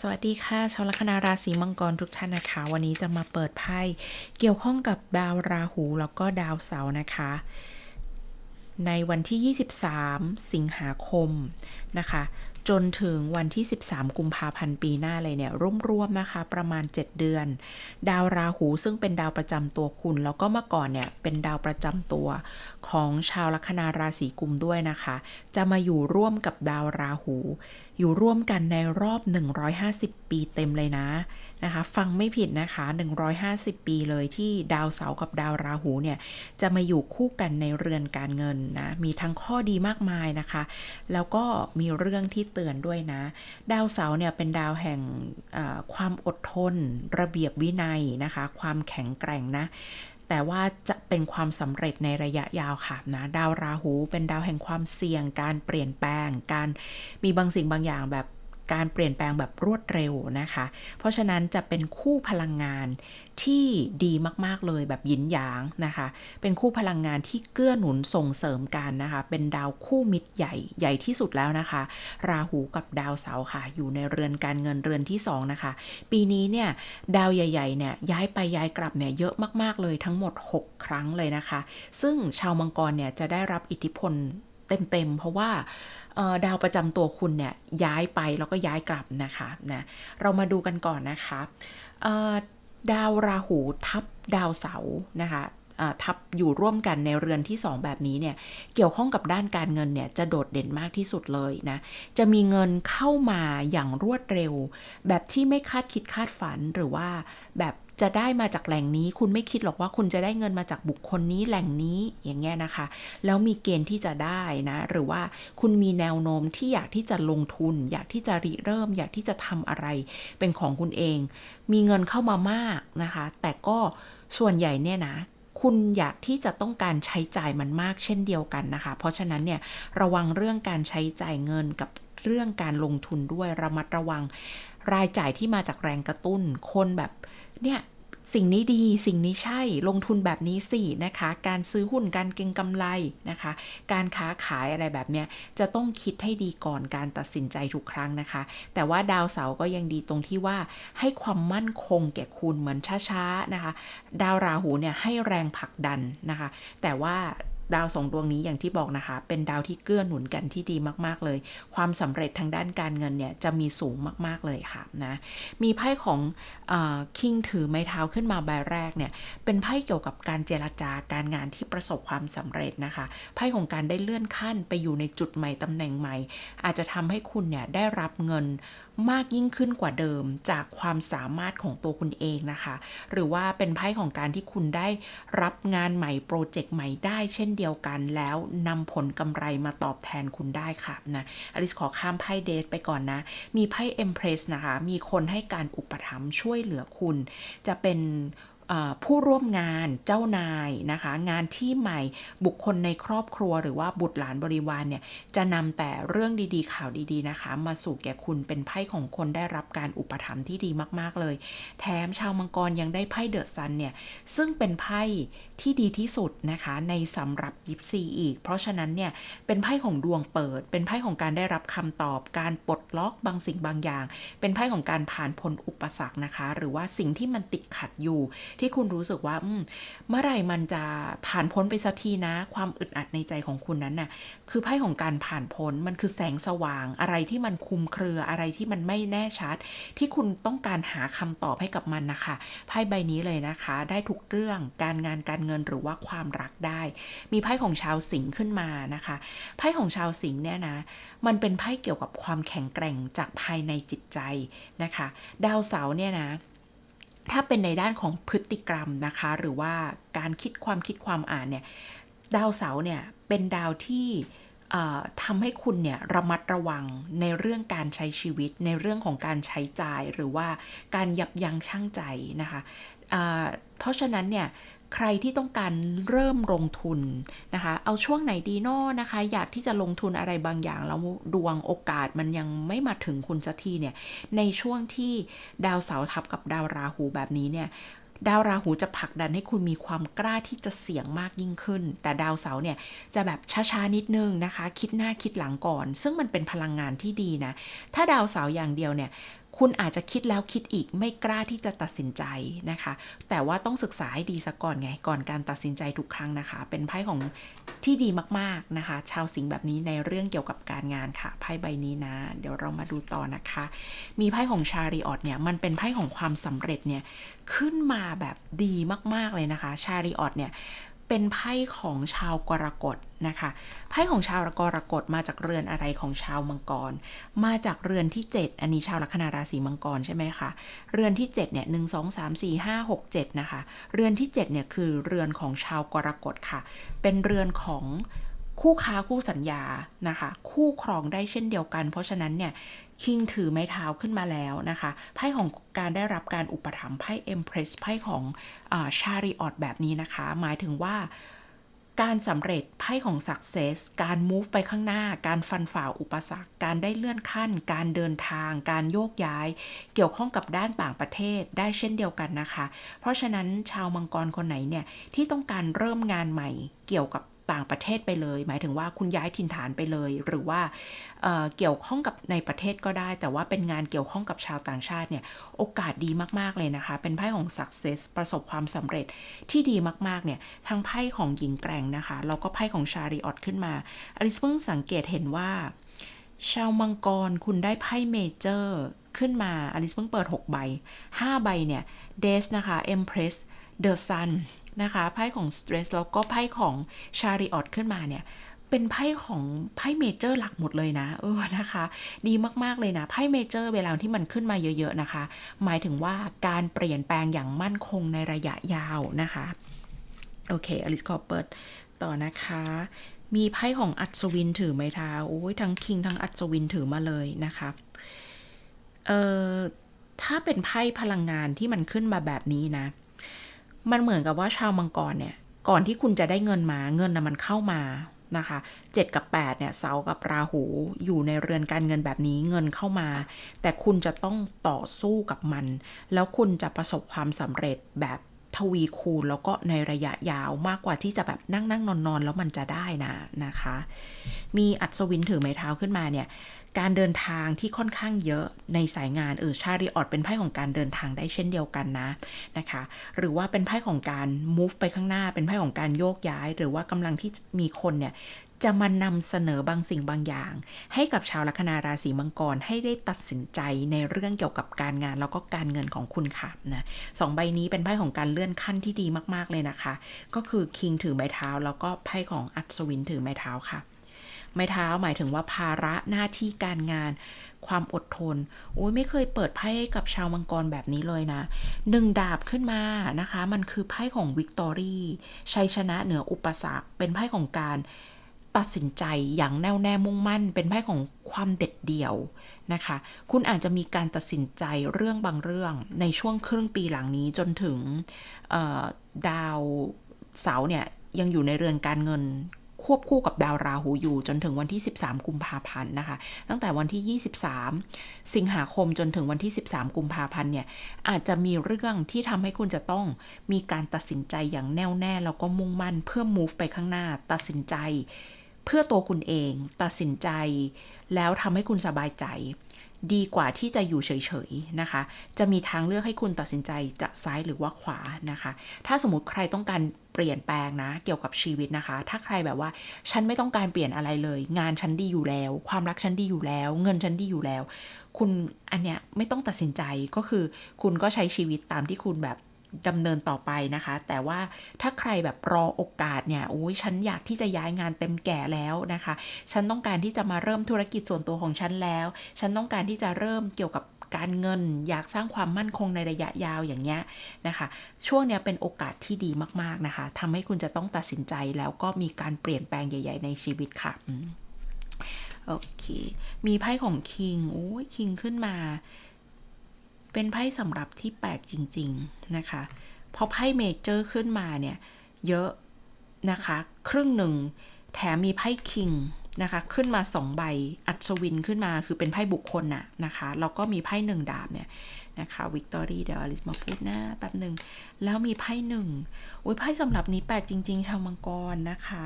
สวัสดีค่ะชาวลัคนาราศีมังกรทุกท่านนะคะ วันนี้จะมาเปิดไพ่เกี่ยวข้องกับดาวราหูแล้วก็ดาวเสาร์นะคะ ในวันที่ 23 สิงหาคมนะคะ จนถึงวันที่ 13 กุมภาพันธ์ปีหน้าเลยเนี่ยร่วมๆนะคะ ประมาณ 7 เดือน ดาวราหูซึ่งเป็นดาวประจำตัวคุณ แล้วก็เมื่อก่อนเนี่ยเป็นดาวประจำตัวของชาวลัคนาราศีกุมด้วยนะคะ จะมาอยู่ร่วมกับดาวราหู อยู่ร่วมกันในรอบ 150 ปีเต็มเลยนะนะคะ ฟังไม่ผิดนะคะ 150 ปีเลยที่ดาวเสาร์กับดาวราหูเนี่ยจะมาอยู่คู่กันในเรือนการเงินนะ มีทั้งข้อดีมากมายนะคะ แล้วก็มีเรื่องที่เตือนด้วยนะ ดาวเสาร์เนี่ยเป็นดาวแห่งความอดทน ระเบียบวินัยนะคะ ความแข็งแกร่งนะ แต่ว่าจะเป็นความสำเร็จในระยะยาวค่ะนะดาวราหูเป็นดาวแห่งความเสี่ยง การเปลี่ยนแปลง การมีบางสิ่งบางอย่างแบบ การเปลี่ยนแปลงแบบรวดเร็วนะคะ เพราะฉะนั้นจะเป็นคู่พลังงานที่ดีมากๆเลยแบบหยินหยางนะคะ เป็นคู่พลังงานที่เกื้อหนุนส่งเสริมกันนะคะ เป็นดาวคู่มิตรใหญ่ใหญ่ที่สุดแล้วนะคะ ราหูกับดาวเสาร์ค่ะ อยู่ในเรือนการเงินเรือนที่สองนะคะ ปีนี้เนี่ยดาวใหญ่ๆเนี่ยย้ายไปย้ายกลับเนี่ยเยอะมากๆเลยทั้งหมด 6 ครั้งเลยนะคะ ซึ่งชาวมังกรเนี่ยจะได้รับอิทธิพลเต็มๆ เพราะว่า ดาวประจำตัวคุณเนี่ยย้ายไปแล้วก็ย้ายกลับนะคะนะเรามาดูกันก่อนนะคะดาวราหูทับดาวเสาร์นะคะทับอยู่ร่วมกันในเรือนที่ 2 แบบนี้เนี่ยเกี่ยวข้องกับด้านการเงินเนี่ยจะโดดเด่นมากที่สุดเลยนะจะมีเงินเข้ามาอย่างรวดเร็ว แบบที่ไม่คาดคิดคาดฝันหรือว่าแบบ จะได้มาจากแหล่งนี้ คุณไม่คิดหรอกว่าคุณจะได้เงินมาจากบุคคลนี้แหล่งนี้อย่างเงี้ยนะคะ แล้วมีเกณฑ์ที่จะได้นะ หรือว่าคุณมีแนวโน้มที่อยากที่จะลงทุน อยากที่จะริเริ่ม อยากที่จะทำอะไรเป็นของคุณเอง มีเงินเข้ามามากนะคะ แต่ก็ส่วนใหญ่เนี่ยนะคุณอยากที่จะต้องการใช้จ่ายมันมากเช่นเดียวกันนะคะ เพราะฉะนั้นเนี่ยระวังเรื่องการใช้จ่ายเงินกับเรื่องการลงทุนด้วยระมัดระวัง รายจ่ายที่มาจากแรงกระตุ้น คนแบบเนี่ยสิ่งนี้ดีสิ่งนี้ใช่ลงทุนแบบนี้สินะคะ การซื้อหุ้นการเก็งกำไรนะคะ การค้าขายอะไรแบบเนี้ยจะต้องคิดให้ดีก่อนการตัดสินใจทุกครั้งนะคะ แต่ว่าดาวเสาร์ก็ยังดีตรงที่ว่าให้ความมั่นคงแก่คุณเหมือนช้าๆนะคะ ดาวราหูเนี่ยให้แรงผลักดันนะคะ แต่ว่า ดาวสองดวงนี้อย่างที่บอกนะคะ เป็นดาวที่เกื้อหนุนกันที่ดีมากๆเลย ความสำเร็จทางด้านการเงินเนี่ยจะมีสูงมากๆเลยค่ะนะมีไพ่ของคิงถือไม้เท้าขึ้นมาใบแรกเนี่ยเป็นไพ่เกี่ยวกับการเจรจาการงานที่ประสบความสำเร็จนะคะไพ่ของการได้เลื่อนขั้นไปอยู่ในจุดใหม่ตำแหน่งใหม่ อาจจะทำให้คุณเนี่ยได้รับเงิน มากยิ่งขึ้นกว่าเดิมจากความสามารถของตัวคุณเองนะคะ หรือว่าเป็นไพ่ของการที่คุณได้รับงานใหม่โปรเจกต์ใหม่ได้เช่นเดียวกัน แล้วนำผลกำไรมาตอบแทนคุณได้ค่ะนะอลิสขอข้ามไพ่เดทไปก่อนนะ มีไพ่เอ็มเพรสนะคะ มีคนให้การอุปถัมภ์ช่วยเหลือคุณ จะเป็น ผู้ร่วมงานเจ้านายนะคะ งานที่ใหม่บุคคลในครอบครัว หรือว่าบุตรหลานบริวารเนี่ยจะนำแต่เรื่องดีๆ ข่าวดีๆนะคะ มาสู่แก่คุณเป็นไพ่ของคนได้รับการอุปถัมภ์ที่ดีมากๆเลย แถมชาวมังกรยังได้ไพ่เดอะซันเนี่ยซึ่งเป็นไพ่ที่ดีที่สุดนะคะ ในสำหรับยิปซีอีก เพราะฉะนั้นเนี่ยเป็นไพ่ของดวงเปิด เป็นไพ่ของการได้รับคำตอบ การปลดล็อกบางสิ่งบางอย่าง เป็นไพ่ของการผ่านพ้นอุปสรรคนะคะ หรือว่าสิ่งที่มันติดขัดอยู่ที่คุณรู้สึกว่าเมื่อไหร่มันจะผ่านพ้นไปสักทีนะ ความอึดอัดในใจของคุณนั้นน่ะคือไพ่ของการผ่านพ้นมันคือแสงสว่างอะไรที่มันคุมเครืออะไรที่มันไม่แน่ชัด ที่คุณต้องการหาคำตอบให้กับมันนะคะไพ่ใบนี้เลยนะคะ ได้ทุกเรื่องการงานการเงินหรือว่าความรักได้ มีไพ่ของชาวสิงห์ขึ้นมานะคะไพ่ของชาวสิงห์เนี่ยนะมันเป็นไพ่เกี่ยวกับความแข็งแกร่งจากภายในจิตใจนะคะ ดาวเสาร์เนี่ยนะ ถ้าเป็นในด้านของพฤติกรรมนะคะ หรือว่าการคิดความคิดความอ่านเนี่ยดาวเสาร์เนี่ยเป็นดาวที่ทำให้คุณเนี่ยระมัดระวังในเรื่องการใช้ชีวิต ในเรื่องของการใช้จ่ายหรือว่าการยับยั้งชั่งใจนะคะเพราะฉะนั้นเนี่ย ใครที่ต้องการเริ่มลงทุนนะคะ เอาช่วงไหนดีนอนะคะ อยากที่จะลงทุนอะไรบางอย่างแล้วดวงโอกาสมันยังไม่มาถึงคุณสักทีเนี่ย ในช่วงที่ดาวเสาร์ทับกับดาวราหูแบบนี้เนี่ยดาวราหูจะผลักดันให้คุณมีความกล้าที่จะเสี่ยงมากยิ่งขึ้น แต่ดาวเสาร์เนี่ยจะแบบช้าๆนิดนึงนะคะ คิดหน้าคิดหลังก่อน ซึ่งมันเป็นพลังงานที่ดีนะ ถ้าดาวเสาร์อย่างเดียวเนี่ย คุณอาจจะคิดแล้วคิดอีกไม่กล้าที่จะตัดสินใจนะคะ แต่ว่าต้องศึกษาให้ดีซะก่อนไง ก่อนการตัดสินใจทุกครั้งนะคะ เป็นไพ่ของที่ดีมากๆนะคะ ชาวสิงห์แบบนี้ในเรื่องเกี่ยวกับการงานค่ะไพ่ใบนี้นะ เดี๋ยวเรามาดูต่อนะคะ มีไพ่ของชาริออตเนี่ยมันเป็นไพ่ของความสำเร็จเนี่ยขึ้นมาแบบดีมากๆเลยนะคะ ชาริออตเนี่ย เป็นไพ่ของชาวกรกฎนะคะไพ่ของชาวกรกฎมาจากเรือนอะไรของชาวมังกร มาจากเรือนที่ 7 อันนี้ชาวลัคนาราศีมังกรใช่ไหมคะเรือนที่7เนี่ยหนึ่งสองสามสี่ห้าหกเจ็ดนะคะเรือนที่7เนี่ยคือเรือนของชาวกรกฎค่ะ เป็นเรือนของคู่ค้าคู่สัญญานะคะ คู่ครองได้เช่นเดียวกัน เพราะฉะนั้นเนี่ย คิงถือไม้เท้าขึ้นมาแล้วนะคะไพ่ของการได้รับการอุปถัมภ์ไพ่เอ็มเพรสไพ่ของชาริออตแบบนี้นะคะ หมายถึงว่าการสำเร็จไพ่ของ success การ move ไปข้างหน้า การฟันฝ่าอุปสรรค การได้เลื่อนขั้น การเดินทาง การโยกย้าย เกี่ยวข้องกับด้านต่างประเทศได้เช่นเดียวกันนะคะ เพราะฉะนั้นชาวมังกรคนไหนเนี่ย ที่ต้องการเริ่มงานใหม่เกี่ยวกับ ต่างประเทศไปเลย หมายถึงว่าคุณย้ายถิ่นฐานไปเลย หรือว่าเเกี่ยวข้องกับในประเทศก็ได้ แต่ว่าเป็นงานเกี่ยวข้องกับชาวต่างชาติเนี่ยโอกาสดีมากๆเลยนะคะ เป็นไพ่ของ success ประสบความสำเร็จที่ดีมากๆเนี่ยทั้งไพ่ของหญิงแกร่งนะคะแล้วก็ไพ่ของชาริออตขึ้นมาอลิสเพิ่งสังเกตเห็นว่า ชาวมังกรคุณได้ไพ่เมเจอร์ขึ้นมาอลิสเพิ่งเปิด 6 ใบ 5 ใบเนี่ยเดสนะคะ Empress The Sun นะคะไพ่ของ Stress แล้วก็ไพ่ของ Chariot ขึ้นมาเนี่ยเป็นไพ่ของไพ่เมเจอร์หลักหมดเลยนะเออนะคะ ดีมากๆเลยนะไพ่เมเจอร์เวลาที่มันขึ้นมาเยอะ ๆ นะคะ หมายถึงว่าการเปลี่ยนแปลงอย่างมั่นคงในระยะยาวนะคะ โอเคอลิสขอเปิดต่อนะคะ มีไพ่ของอัศวินถือไม้เท้าโอ้ยทั้งคิงทั้งอัศวินถือมาเลยนะคะเอ่อถ้าเป็นไพ่พลังงานที่มันขึ้นมาแบบนี้นะ มันเหมือนกับว่าชาวมังกรเนี่ย ก่อนที่คุณจะได้เงินมาเงินนะมันเข้ามานะคะ7กับ8เนี่ยเสากับราหูอยู่ในเรือนการเงินแบบนี้เงินเข้ามา แต่คุณจะต้องต่อสู้กับมัน แล้วคุณจะประสบความสำเร็จแบบทวีคูณแล้วก็ในระยะยาวมากกว่าที่จะแบบนั่งนั่งนอนนอนแล้วมันจะได้นะนะคะ มีอัศวินถือไม้เท้าขึ้นมาเนี่ย การเดินทางที่ค่อนข้างเยอะในสายงานเออชาริออดเป็นไพ่ของการเดินทางได้เช่นเดียวกันนะนะคะ หรือว่าเป็นไพ่ของการ move ไปข้างหน้า เป็นไพ่ของการโยกย้าย หรือว่ากำลังที่มีคนเนี่ยจะมานำเสนอบางสิ่งบางอย่าง ให้กับชาวลัคนาราศีมังกรให้ได้ตัดสินใจในเรื่องเกี่ยวกับการงานแล้วก็การเงินของคุณค่ะนะสองใบนี้เป็นไพ่ของการเลื่อนขั้นที่ดีมากๆเลยนะคะ ก็คือคิงถือไม้เท้าแล้วก็ไพ่ของอัศวินถือไม้เท้าค่ะ ไม้เท้าหมายถึงว่าภาระหน้าที่การงาน ความอดทนโอ้ยไม่เคยเปิดไพ่ให้กับชาวมังกรแบบนี้เลยนะหนึ่งดาบขึ้นมานะคะ มันคือไพ่ของวิกตอรี่ชัยชนะเหนืออุปสรรค เป็นไพ่ของการตัดสินใจอย่างแน่วแน่มุ่งมั่น เป็นไพ่ของความเด็ดเดี่ยวนะคะ คุณอาจจะมีการตัดสินใจเรื่องบางเรื่องในช่วงครึ่งปีหลังนี้จนถึงดาวเสาเนี่ยยังอยู่ในเรือนการเงิน ควบคู่กับดาวราหูอยู่ จนถึงวันที่ 13 กุมภาพันธ์นะคะ ตั้งแต่วันที่ 23 สิงหาคมจนถึงวันที่ 13 กุมภาพันธ์เนี่ยอาจจะมีเรื่องที่ทำให้คุณจะต้องมีการตัดสินใจอย่างแน่วแน่แล้วก็มุ่งมั่นเพื่อ move ไปข้างหน้า ตัดสินใจ เพื่อตัวคุณเอง ตัดสินใจ แล้วทำให้คุณสบายใจ ดีกว่าที่จะอยู่เฉยๆนะคะ จะมีทางเลือกให้คุณตัดสินใจจะซ้ายหรือว่าขวานะคะ ถ้าสมมติใครต้องการเปลี่ยนแปลงนะเกี่ยวกับชีวิตนะคะ ถ้าใครแบบว่าฉันไม่ต้องการเปลี่ยนอะไรเลย งานฉันดีอยู่แล้ว ความรักฉันดีอยู่แล้ว เงินฉันดีอยู่แล้ว คุณอันเนี้ยไม่ต้องตัดสินใจก็คือ คุณก็ใช้ชีวิตตามที่คุณแบบ ดำเนินต่อไปนะคะ แต่ว่าถ้าใครแบบรอโอกาสเนี่ยโอ้ยฉันอยากที่จะย้ายงานเต็มแก่แล้วนะคะ ฉันต้องการที่จะมาเริ่มธุรกิจส่วนตัวของฉันแล้ว ฉันต้องการที่จะเริ่มเกี่ยวกับการเงินอยากสร้างความมั่นคงในระยะยาวอย่างเงี้ยนะคะ ช่วงเนี้ยเป็นโอกาสที่ดีมากๆนะคะทำให้คุณจะต้องตัดสินใจแล้วก็มีการเปลี่ยนแปลงใหญ่ ๆ ในชีวิตค่ะโอเค มีไพ่ของคิงโอ้ยคิงขึ้นมา เป็นไพ่สำหรับที่แปลกจริง ๆ นะคะ พอไพ่เมเจอร์ขึ้นมาเนี่ย เยอะนะคะ ครึ่งหนึ่ง แถมมีไพ่คิงนะคะ ขึ้นมาสองใบ อัศวินขึ้นมาคือเป็นไพ่บุคคลน่ะนะคะ แล้วก็มีไพ่หนึ่งดาบเนี่ยนะคะวิกตอรี่เดี๋ยวอลิสมาพูดนะแป๊บหนึ่ง แล้วมีไพ่หนึ่งอุ้ยไพ่สำหรับนี้แปลกจริง ๆ ชาวมังกรนะคะ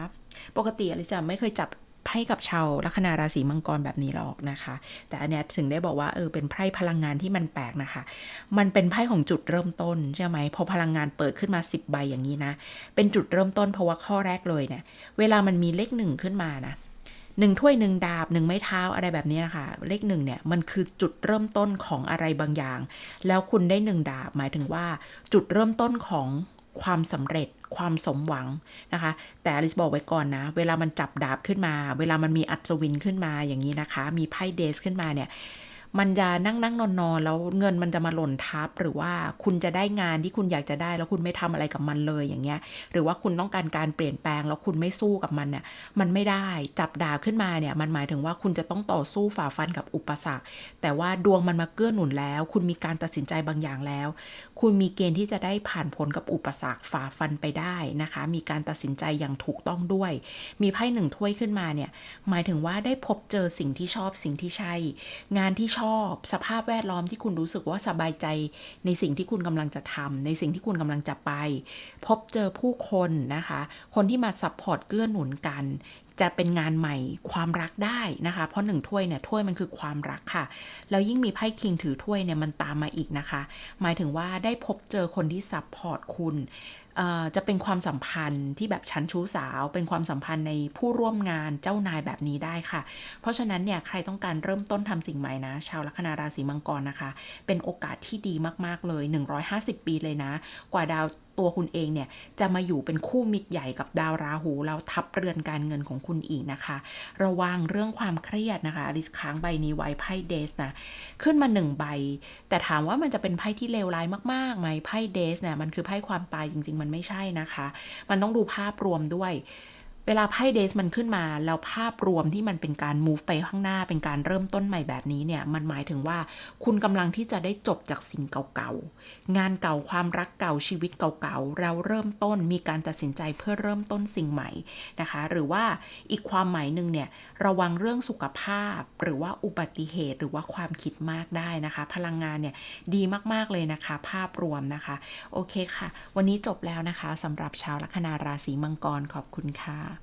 ปกติอลิสไม่เคยจับ ไพ่กับชาวลัคนาราศีมังกรแบบนี้หรอกนะคะ แต่อันเนี้ยถึงได้บอกว่าเออเป็นไพ่พลังงานที่มันแปลกนะคะ มันเป็นไพ่ของจุดเริ่มต้นใช่ไหมพอพลังงานเปิดขึ้นมา 10 ใบอย่างนี้นะ เป็นจุดเริ่มต้นเพราะว่าข้อแรกเลยเนี่ยเวลามันมีเลขหนึ่งขึ้นมานะหนึ่งถ้วยหนึ่งดาบหนึ่งไม้เท้าอะไรแบบนี้นะคะ เลขหนึ่งเนี่ยมันคือจุดเริ่มต้นของอะไรบางอย่าง แล้วคุณได้หนึ่งดาบหมายถึงว่า จุดเริ่มต้นของ ความสำเร็จความสมหวังนะคะ แต่อลิสบอกไว้ก่อนนะ เวลามันจับดาบขึ้นมา เวลามันมีอัศวินขึ้นมาอย่างนี้นะคะ มีไพ่เดสขึ้นมาเนี่ย มันจะนั่งนั่งนอนนอนแล้วเงินมันจะมาหล่นทับ หรือว่าคุณจะได้งานที่คุณอยากจะได้ แล้วคุณไม่ทำอะไรกับมันเลยอย่างเงี้ย หรือว่าคุณต้องการการเปลี่ยนแปลงแล้วคุณไม่สู้กับมันเนี่ยมันไม่ได้จับดาบขึ้นมาเนี่ย มันหมายถึงว่าคุณจะต้องต่อสู้ฝ่าฟันกับอุปสรรค แต่ว่าดวงมันมาเกื้อหนุนแล้ว คุณมีการตัดสินใจบางอย่างแล้ว คุณมีเกณฑ์ที่จะได้ผ่านพ้นกับอุปสรรคฝ่าฟันไปได้นะคะ มีการตัดสินใจอย่างถูกต้องด้วย มีไพ่หนึ่งถ้วยขึ้นมาเนี่ยหมายถึงว่าได้พบเจอสิ่งที่ชอบสิ่งที่ใช่ งานที่ชอบ สภาพแวดล้อมที่คุณรู้สึกว่าสบายใจ ในสิ่งที่คุณกำลังจะทำในสิ่งที่คุณกำลังจะไป พบเจอผู้คนนะคะ คนที่มาซัพพอร์ตเกื้อหนุนกัน จะเป็นงานใหม่ความรักได้นะคะ เพราะหนึ่งถ้วยเนี่ยถ้วยมันคือความรักค่ะ แล้วยิ่งมีไพ่คิงถือถ้วยเนี่ยมันตามมาอีกนะคะ หมายถึงว่าได้พบเจอคนที่ซัพพอร์ตคุณ จะเป็นความสัมพันธ์ที่แบบชั้นชู้สาว เป็นความสัมพันธ์ในผู้ร่วมงานเจ้านายแบบนี้ได้ค่ะ เพราะฉะนั้นเนี่ยใครต้องการเริ่มต้นทำสิ่งใหม่นะ ชาวลัคนาราศีมังกรนะคะ เป็นโอกาสที่ดีมากๆเลย 150 ปีเลยนะ กว่าดาวตัวคุณเองเนี่ยจะมาอยู่เป็นคู่มิตรใหญ่กับดาวราหูแล้วทับเรือนการเงินของคุณอีกนะคะ ระวังเรื่องความเครียดนะคะอลิสค้างใบนี้ไว้ไพ่เดสนะขึ้นมาหนึ่งใบ แต่ถามว่ามันจะเป็นไพ่ที่เลวร้ายมากๆไหมไพ่เดสเนี่ยมันคือไพ่ความตายจริง ๆ มันไม่ใช่นะคะ มันต้องดูภาพรวมด้วย เวลาไพ่เดสมันขึ้นมา แล้วภาพรวมที่มันเป็นการ move ไปข้างหน้าเป็นการเริ่มต้นใหม่แบบนี้เนี่ย มันหมายถึงว่าคุณกำลังที่จะได้จบจากสิ่งเก่าๆ งานเก่าความรักเก่าชีวิตเก่าๆ เราเริ่มต้นมีการตัดสินใจเพื่อเริ่มต้นสิ่งใหม่นะคะ หรือว่าอีกความหมายหนึ่งเนี่ย ระวังเรื่องสุขภาพ หรือว่าอุบัติเหตุหรือว่าความคิดมากได้นะคะ พลังงานเนี่ยดีมากๆเลยนะคะ ภาพรวมนะคะ โอเคค่ะ วันนี้จบแล้วนะคะสำหรับชาวลัคนาราศีมังกรขอบคุณค่ะ